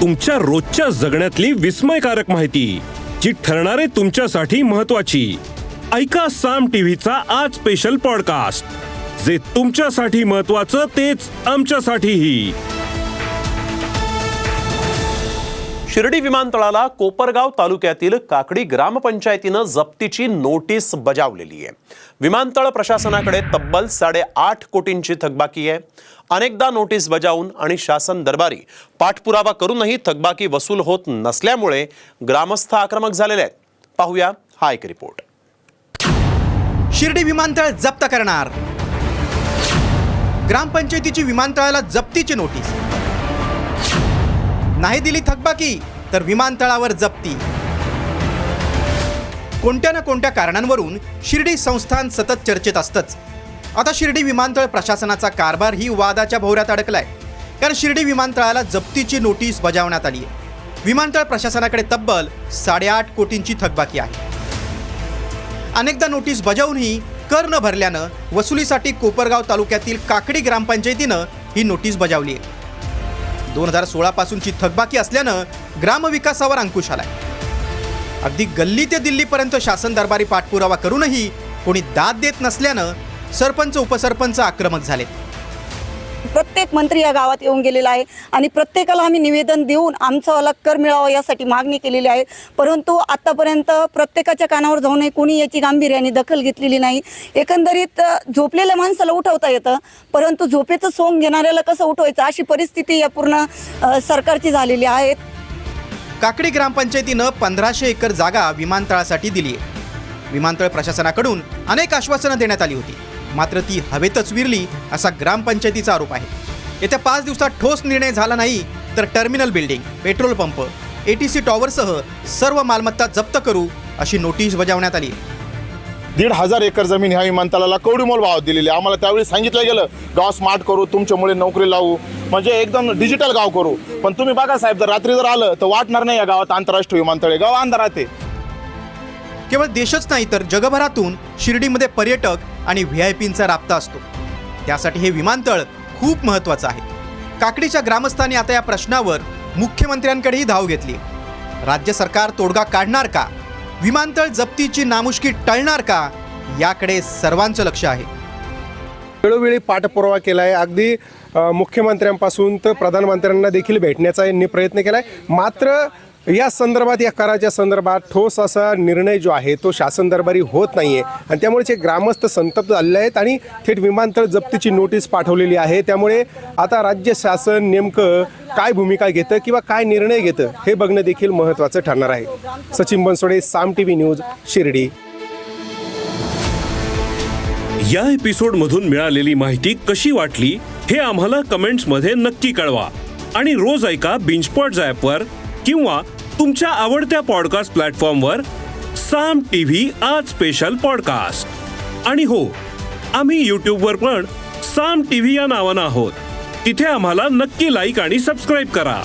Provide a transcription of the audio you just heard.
तुमच्या रोजच्या जगण्यातली विस्मयकारक माहिती जी ठरणारे तुमच्यासाठी महत्वाची ऐका साम टीव्हीचा आज स्पेशल पॉडकास्ट जे तुमच्यासाठी महत्वाचं तेच आमच्यासाठीही. शिर्डी विमानतळाला कोपरगाव तालुक्यातील काकडी ग्रामपंचायतीनं जप्तीची नोटीस बजावलेली आहे. विमानतळ प्रशासनाकडे तब्बल साडेआठ कोटींची थकबाकी आहे. अनेकदा नोटीस बजावून आणि शासन दरबारी पाठपुरावा करूनही थकबाकी वसूल होत नसल्यामुळे ग्रामस्थ आक्रमक झालेले आहेत. पाहूया हा एक रिपोर्ट. शिर्डी विमानतळ जप्त करणार. ग्रामपंचायतीची विमानतळाला जप्तीची नोटीस. नाही दिली थकबाकी तर विमानतळावर जप्ती. कोणत्या ना कोणत्या कारणांवरून शिर्डी संस्थान सतत चर्चेत असतंच. आता शिर्डी विमानतळ प्रशासनाचा कारभार ही वादाच्या भोवऱ्यात अडकलाय. कारण शिर्डी विमानतळाला जप्तीची नोटीस बजावण्यात आली आहे विमानतळ प्रशासनाकडे तब्बल साडेआठ कोटींची थकबाकी आहे. अनेकदा नोटीस बजावूनही कर न भरल्यानं वसुलीसाठी कोपरगाव तालुक्यातील काकडी ग्रामपंचायतीनं ही नोटीस बजावली आहे दोन हजार सोळापासूनची थकबाकी असल्यानं ग्रामविकासावर अंकुश आलाय. अगदी गल्ली ते दिल्लीपर्यंत शासन दरबारी पाठपुरावा करूनही कोणी दाद देत नसल्यानं सरपंच उपसरपंच आक्रमक झालेत प्रत्येक मंत्री या गावात येऊन गेलेला आहे आणि प्रत्येकाला आम्ही निवेदन देऊन आमचा वाला कर मिळावा यासाठी मागणी केलेली आहे. परंतु आतापर्यंत प्रत्येकाच्या कानावर जाऊनही कोणी याची गांभीर्याने दखल घेतलेली नाही. एकंदरीत झोपलेल्या माणसाला उठवता येतं परंतु झोपेचं सोंग घेणाऱ्याला कसं उठवायचं अशी परिस्थिती या पूर्ण सरकारची झालेली आहे. काकडी ग्रामपंचायतीनं पंधराशे एकर जागा विमानतळासाठी दिली आहे. विमानतळ प्रशासनाकडून अनेक आश्वासनं देण्यात आली होती. मात्र ती हवेतच विरली असा ग्रामपंचायतीचा आरोप आहे. येत्या पाच दिवसात ठोस निर्णय झाला नाही तर terminal building petrol pump A T C टॉवरसह सर्व मालमत्ता जप्त करू अशी नोटीस बजावण्यात आली. दीड हजार एकर जमीन ह्या विमानतळाला कवडीमोल भावात दिलेली आहे. आम्हाला त्यावेळी सांगितलं गेलं गाव स्मार्ट करू तुमच्यामुळे नोकरी लावू म्हणजे एकदम डिजिटल गाव करू. पण तुम्ही बघा साहेब जर रात्री जर आलं तर वाटणार नाही या गावात आंतरराष्ट्रीय विमानतळ आहे. गाव अंधारात आहे. केवळ देशच नाही तर जगभरातून शिर्डीमध्ये पर्यटक आणि व्ही आय पींचा राबता असतो. त्यासाठी हे विमानतळ खूप महत्त्वाचं आहे. काकडीच्या ग्रामस्थांनी आता या प्रश्नावर मुख्यमंत्र्यांकडेही धाव घेतली राज्य सरकार तोडगा काढणार का? विमानतळ जप्तीची नामुष्की टळणार का? याकडे सर्वांचं लक्ष आहे. वेळोवेळी पाठपुरावा केला आहे अगदी मुख्यमंत्र्यांपासून तर प्रधानमंत्र्यांना देखील भेटण्याचा यांनी प्रयत्न केला आहे मात्र या संदर्भात या कराच्या संदर्भात ठोस असा निर्णय जो आहे तो शासन दरबारी होत नाही आहे आणि त्यामुळे हे ग्रामस्थ संतप्त झालेले आहेत आणि थेट विमानतळ जप्तीची नोटीस पाठवलेली आहे. त्यामुळे आता राज्य शासन नेमकं काय भूमिका घेतं किंवा काय निर्णय घेतं हे बघणं देखील महत्त्वाचं ठरणार आहे. Sachin Bansode Saam T V news Shirdi. या एपिसोडमधून मिळालेली माहिती कशी वाटली हे आम्हाला कमेंट्समध्ये नक्की कळवा. आणि रोज ऐका बिंचपॉट ॲपवर किंवा तुमच्या आवडत्या पॉडकास्ट प्लॅटफॉर्मवर साम टी व्ही आज स्पेशल पॉडकास्ट आणि हो आम्ही यूट्यूबवर पण साम टी व्ही या नावानं आहोत. तिथे आम्हाला नक्की लाईक आणि सबस्क्राईब करा.